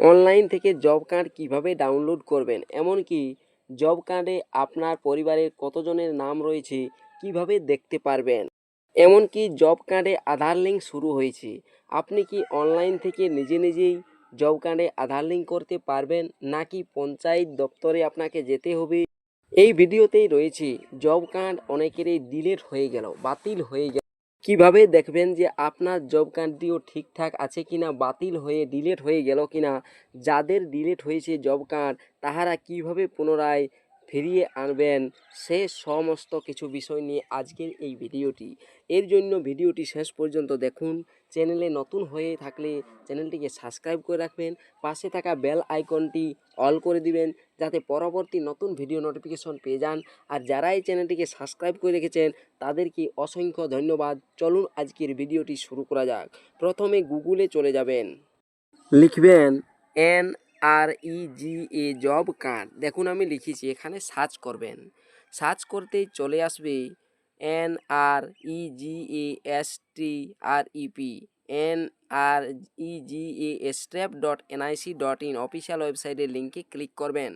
Online থেকে job card কীভাবে download করবেন? এমনকি জব কার্ডে আপনার পরিবারের কতজনের নাম রয়েছে কীভাবে দেখতে পারবেন? এমনকি জব কার্ডে আধার লিঙ্ক শুরু হয়েছে। আপনি কি অনলাইন থেকে নিজে নিজেই জব কার্ডে আধার লিঙ্ক করতে পারবেন? নাকি পঞ্চায়েত দপ্তরে আপনাকে যেতে হবে? এই ভিডিওতেই রয়েছে। জব কার্ড অনেকেরই ডিলেট হয়ে গেল, বাতিল হয়ে গেল। কীভাবে দেখবেন যে আপনার জব কার্ডটিও ঠিকঠাক আছে কিনা, বাতিল হয়ে ডিলেট হয়ে গেল কিনা? যাদের ডিলেট হয়েছে জব কার্ড তাহারা কীভাবে পুনরায় ফিরিয়ে আনবেন? সে সমস্ত কিছু বিষয় নিয়ে আজকের এই ভিডিওটি এর জন্য ভিডিওটি শেষ পর্যন্ত দেখুন। চ্যানেলে নতুন হয়ে থাকলে চ্যানেলটিকে সাবস্ক্রাইব করে রাখবেন, পাশে থাকা বেল আইকনটি অল করে দিবেন যাতে পরবর্তী নতুন ভিডিও নোটিফিকেশন পেয়ে যান। আর যারা এই চ্যানেলটিকে সাবস্ক্রাইব করে রেখেছেন, তাদেরকে অসংখ্য ধন্যবাদ। চলুন আজকের ভিডিওটি শুরু করা যাক। প্রথমে গুগলে চলে যাবেন। লিখবেন N R E G A job card. দেখুন, আমি লিখেছি, এখানে সার্চ করবেন। সার্চ করতেই চলে আসবে N R E G A S T R E P N R E G A strep dot NIC dot in official ওয়েবসাইটের লিঙ্কে ক্লিক করবেন।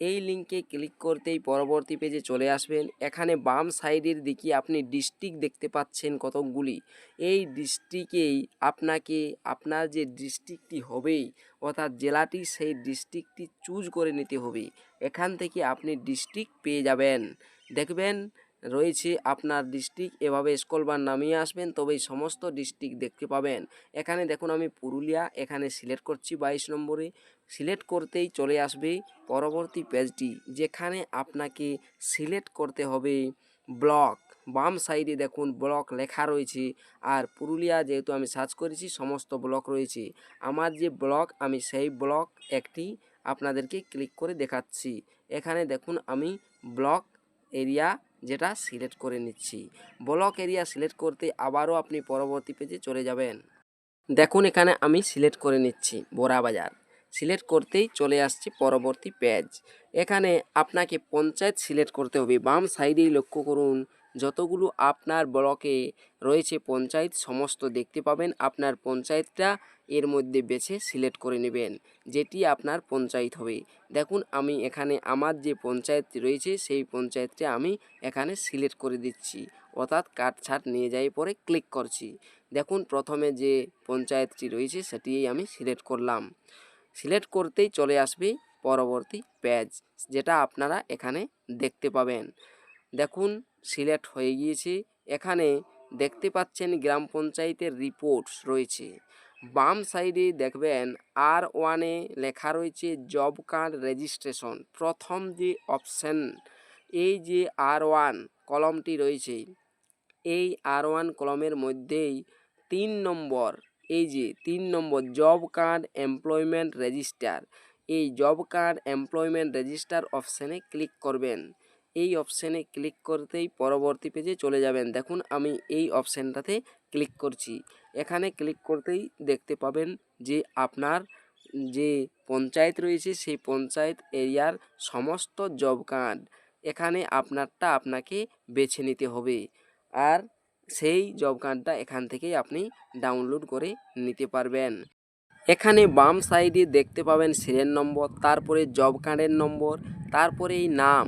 এই লিঙ্কে ক্লিক করতেই পরবর্তী পেজে চলে আসবেন। এখানে বাম সাইডের দিকে আপনি ডিস্ট্রিক্ট দেখতে পাচ্ছেন কতকগুলি। এই ডিস্ট্রিক্টেই আপনাকে, আপনার যে ডিস্ট্রিক্টটি হবেই, অর্থাৎ জেলাটি, সেই ডিস্ট্রিক্টটি চুজ করে নিতে হবে। এখান থেকে আপনি ডিস্ট্রিক্ট পেয়ে যাবেন। দেখবেন রয়েছে, আপনার ডিস্ট্রিক্ট এভাবে স্কলবার নামিয়ে আসবেন তবেই সমস্ত ডিস্ট্রিক্ট দেখতে পাবেন। এখানে দেখুন আমি পুরুলিয়া, এখানে সিলেক্ট করছি বাইশ নম্বরে। সিলেক্ট করতেই চলে আসবে পরবর্তী পেজটি যেখানে আপনাকে সিলেক্ট করতে হবে ব্লক বাম সাইডে দেখুন ব্লক লেখা রয়েছে, আর পুরুলিয়া যেহেতু আমি সার্চ করেছি, সমস্ত ব্লক রয়েছে। আমার যে ব্লক আমি সেই ব্লক একটি আপনাদেরকে ক্লিক করে দেখাচ্ছি। এখানে দেখুন আমি ব্লক এরিয়া যেটা সিলেক্ট করে নিচ্ছি। ব্লক এরিয়া সিলেক্ট করতে আবারও আপনি পরবর্তী পেজে চলে যাবেন। দেখুন, এখানে আমি সিলেক্ট করে নিচ্ছি বোরাবাজার সিলেক্ট করতেই চলে আসছি পরবর্তী পেজ। এখানে আপনাকে পঞ্চায়েত সিলেক্ট করতে হবে। বাম সাইডেই লক্ষ্য করুন যতগুলো আপনার ব্লকে রয়েছে পঞ্চায়েত, সমস্ত দেখতে পাবেন। আপনার পঞ্চায়েতটা এর মধ্যে বেছে সিলেক্ট করে নেবেন, যেটি আপনার পঞ্চায়েত হবে। দেখুন, আমি এখানে আমার যে পঞ্চায়েতটি রয়েছে, সেই পঞ্চায়েতটা আমি এখানে সিলেক্ট করে দিচ্ছি। অর্থাৎ কাটছাট নিয়ে যাই পরে ক্লিক করছি। দেখুন, প্রথমে যে পঞ্চায়েতটি রয়েছে, সেটিই আমি সিলেক্ট করলাম। সিলেক্ট করতেই চলে আসবে পরবর্তী পেজ যেটা আপনারা এখানে দেখতে পাবেন। দেখুন সিলেক্ট হয়ে গিয়েছে। এখানে দেখতে পাচ্ছেন গ্রাম পঞ্চায়েতের রিপোর্টস রয়েছে। বাম সাইডে দেখবেন আর ওয়ানে লেখা রয়েছে জব কার্ড রেজিস্ট্রেশন প্রথম যে অপশান এই যে আর ওয়ান কলমটি রয়েছে, এই আর ওয়ান কলমের মধ্যেই তিন নম্বর, এই যে তিন নম্বর জব কার্ড এমপ্লয়মেন্ট রেজিস্টার এই জব কার্ড এমপ্লয়মেন্ট রেজিস্টার অপশানে ক্লিক করবেন। এই অপশানে ক্লিক করতেই পরবর্তী পেজে চলে যাবেন। দেখুন, আমি এই অপশানটাতে ক্লিক করছি। এখানে ক্লিক করতেই দেখতে পাবেন যে আপনার যে পঞ্চায়েত রয়েছে, সেই পঞ্চায়েত এরিয়ার সমস্ত জব কার্ড এখানে আপনারটা আপনাকে বেছে নিতে হবে। আর সেই জব কার্ডটা এখান থেকেই আপনি ডাউনলোড করে নিতে পারবেন। এখানে বাম সাইডে দেখতে পাবেন সিরিয়াল নম্বর, তারপরে জব কার্ডের নম্বর, তারপরে এই নাম।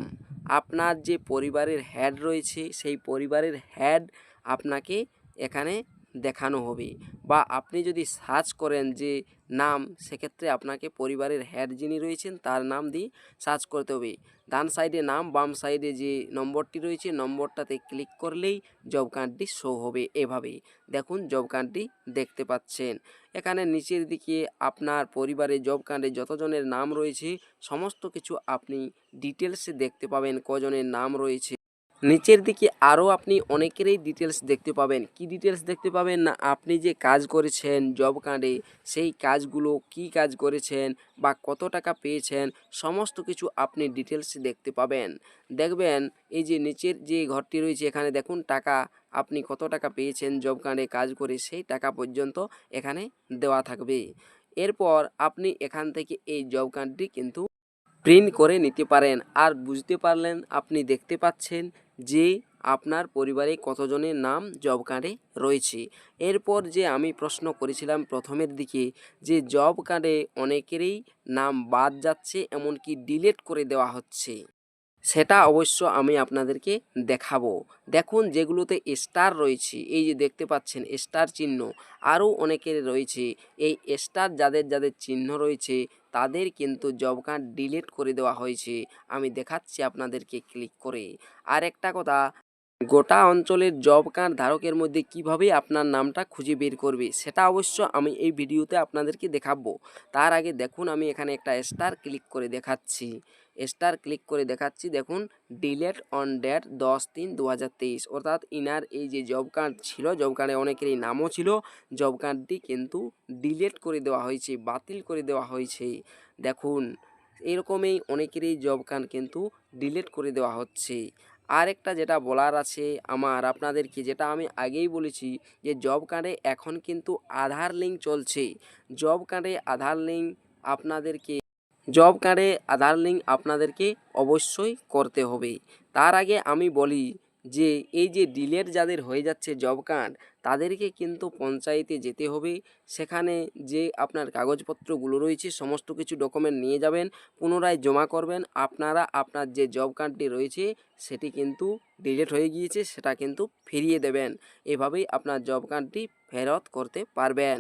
আপনার যে পরিবারের হেড রয়েছে সেই পরিবারের হেড আপনাকে এখানে দেখানো হবে। বা আপনি যদি সার্চ করেন যে নাম, সেক্ষেত্রে আপনাকে পরিবারের হেড যিনি রয়েছেন, তার নাম দিয়ে সার্চ করতে হবে। ডান সাইডে নাম, বাম সাইডে যে নম্বরটি রয়েছে, নম্বরটাতে ক্লিক করলেই জব কার্ডটি শো হবে এভাবে। দেখুন, জব কার্ডটি দেখতে পাচ্ছেন। এখানে নিচের দিকে আপনার পরিবারের জব কার্ডে যতজনের নাম রয়েছে, সমস্ত কিছু আপনি ডিটেলসে দেখতে পাবেন কজনের নাম রয়েছে। নিচের দিকে আরও আপনি অনেকেরই ডিটেলস দেখতে পাবেন। কি ডিটেলস দেখতে পাবেন না? আপনি যে কাজ করেছেন জব কার্ডে সেই কাজগুলো কি কাজ করেছেন বা কত টাকা পেয়েছেন, সমস্ত কিছু আপনি ডিটেলস দেখতে পাবেন। দেখবেন, এই যে নিচের যে ঘরটি রয়েছে, এখানে দেখুন টাকা, আপনি কত টাকা পেয়েছেন জব কার্ডে কাজ করে সেই টাকা পর্যন্ত এখানে দেওয়া থাকবে। এরপর আপনি এখান থেকে এই জব কার্ডটি কিন্তু প্রিন্ট করে নিতে পারেন। আর বুঝতে পারলেন, আপনি দেখতে পাচ্ছেন যে আপনার পরিবারে কতজনের নাম জব কার্ডে রয়েছে। এরপর যে আমি প্রশ্ন করেছিলাম প্রথমের দিকে যে জব কার্ডে অনেকেরই নাম বাদ যাচ্ছে, এমনকি ডিলেট করে দেওয়া হচ্ছে। সেটা অবশ্য আমি আপনাদেরকে দেখাবো। দেখুন, যেগুলোতে স্টার রয়েছে, এই যে দেখতে পাচ্ছেন স্টার চিহ্ন। আরও অনেকের রয়েছে। এই স্টার যাদের যাদের চিহ্ন রয়েছে, তাদের কিন্তু জব কার্ড ডিলিট করে দেওয়া হয়েছে। আমি দেখাচ্ছি আপনাদেরকে ক্লিক করে। আর একটা কথা গোটা অঞ্চলের জব কার্ড ধারকের মধ্যে কীভাবে আপনার নামটা খুঁজে বের করবে, সেটা অবশ্য আমি এই ভিডিওতে আপনাদেরকে দেখাবো। তার আগে দেখুন, আমি এখানে একটা স্টার ক্লিক করে দেখাচ্ছি। স্টার ক্লিক করে দেখাচ্ছি, দেখুন ডিলেট অন ডেট দশ তিন দু অর্থাৎ ইনার এই যে জব কার্ড ছিল, জব কার্ডে অনেকেরই নামও ছিল, জব কার্ডটি কিন্তু ডিলেট করে দেওয়া হয়েছে, বাতিল করে দেওয়া হয়েছে। দেখুন, এরকমই অনেকেরই জব কার্ড কিন্তু ডিলিট করে দেওয়া হচ্ছে। আর একটা যেটা বলার আছে আমার আপনাদেরকে যেটা আমি আগেই বলেছি যে জব কার্ডে এখন কিন্তু আধার লিঙ্ক চলছে। জব কার্ডে আধার লিঙ্ক আপনাদেরকে জব কার্ডে আধার লিঙ্ক আপনাদেরকে অবশ্যই করতে হবে। তার আগে আমি বলি যে, এই যে ডিলেট যাদের হয়ে যাচ্ছে জব কার্ড তাদেরকে কিন্তু পঞ্চায়েতে যেতে হবে। সেখানে যে আপনার কাগজপত্রগুলো রয়েছে, সমস্ত কিছু ডকুমেন্ট নিয়ে যাবেন, পুনরায় জমা করবেন। আপনারা আপনার যে জব কার্ডটি রয়েছে, সেটি কিন্তু ডিলিট হয়ে গিয়েছে, সেটা কিন্তু ফিরিয়ে দেবেন। এভাবেই আপনার জব কার্ডটি ফেরত করতে পারবেন।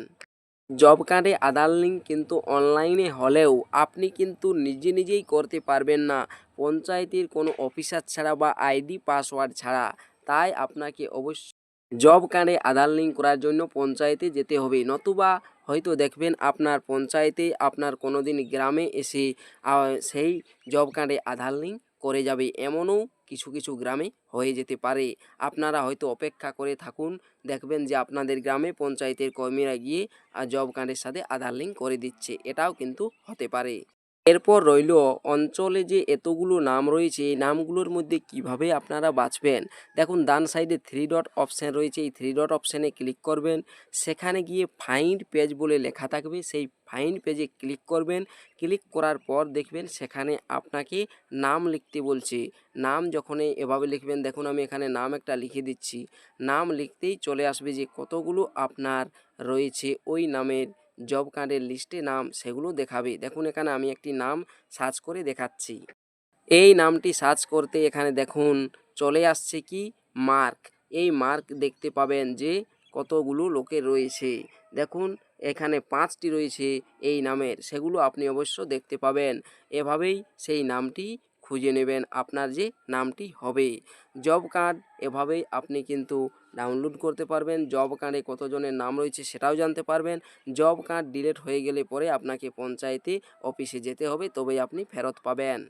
জব কার্ডে আধার লিঙ্ক কিন্তু অনলাইনে হলেও আপনি কিন্তু নিজে নিজেই করতে পারবেন না। পঞ্চায়েতের কোনো অফিসার ছাড়া বা আইডি পাসওয়ার্ড ছাড়া। তাই আপনাকে অবশ্যই জব কার্ডে আধার লিঙ্ক করার জন্য পঞ্চায়েতে যেতে হবে। নতুবা হয়তো দেখবেন আপনার পঞ্চায়েতে আপনার কোনো দিন গ্রামে এসে সেই জব কার্ডে আধার লিঙ্ক করে যাবে। এমনও কিছু কিছু গ্রামে হয়ে যেতে পারে। আপনারা হয়তো অপেক্ষা করে থাকুন। দেখবেন যে আপনাদের গ্রামে পঞ্চায়েতের কর্মীরা গিয়ে জব কার্ডের সাথে আধার লিঙ্ক করে দিচ্ছে। এটাও কিন্তু হতে পারে। এরপর রইল অঞ্চলে যে এতগুলো নাম রয়েছে, এই নামগুলোর মধ্যে কীভাবে আপনারা বাঁচবেন? দেখুন, ডান সাইডে থ্রি ডট অপশান রয়েছে। এই থ্রি ডট অপশানে ক্লিক করবেন। সেখানে গিয়ে ফাইন্ড পেজ বলে লেখা থাকবে। সেই ফাইন্ড পেজে ক্লিক করবেন। ক্লিক করার পর দেখবেন সেখানে আপনাকে নাম লিখতে বলছে। নাম যখনই এভাবে লিখবেন, দেখুন আমি এখানে নাম একটা লিখে দিচ্ছি। নাম লিখতেই চলে আসবে যে কতগুলো আপনার রয়েছে ওই নামের জব কার্ডের লিস্টে নাম সেগুলো দেখাবে। দেখুন, এখানে আমি একটি নাম সার্চ করে দেখাচ্ছি। এই নামটি সার্চ করতে এখানে দেখুন, চলে আসছে কি? মার্ক এই মার্ক দেখতে পাবেন যে কতগুলো লোকের রয়েছে। দেখুন, এখানে পাঁচটি রয়েছে এই নামের, সেগুলো আপনি অবশ্য দেখতে পাবেন। এভাবেই সেই নামটি খুঁজে নেবেন আপনার যে নামটি হবে। জব কার্ড এভাবেই আপনি কিন্তু ডাউনলোড করতে পারবেন। জব কার্ডে কতজনের নাম রয়েছে সেটাও জানতে পারবেন। জব কার্ড ডিলিট হয়ে গেলে পরে আপনাকে পঞ্চায়েতে অফিসে যেতে হবে, তবেই আপনি ফেরত পাবেন।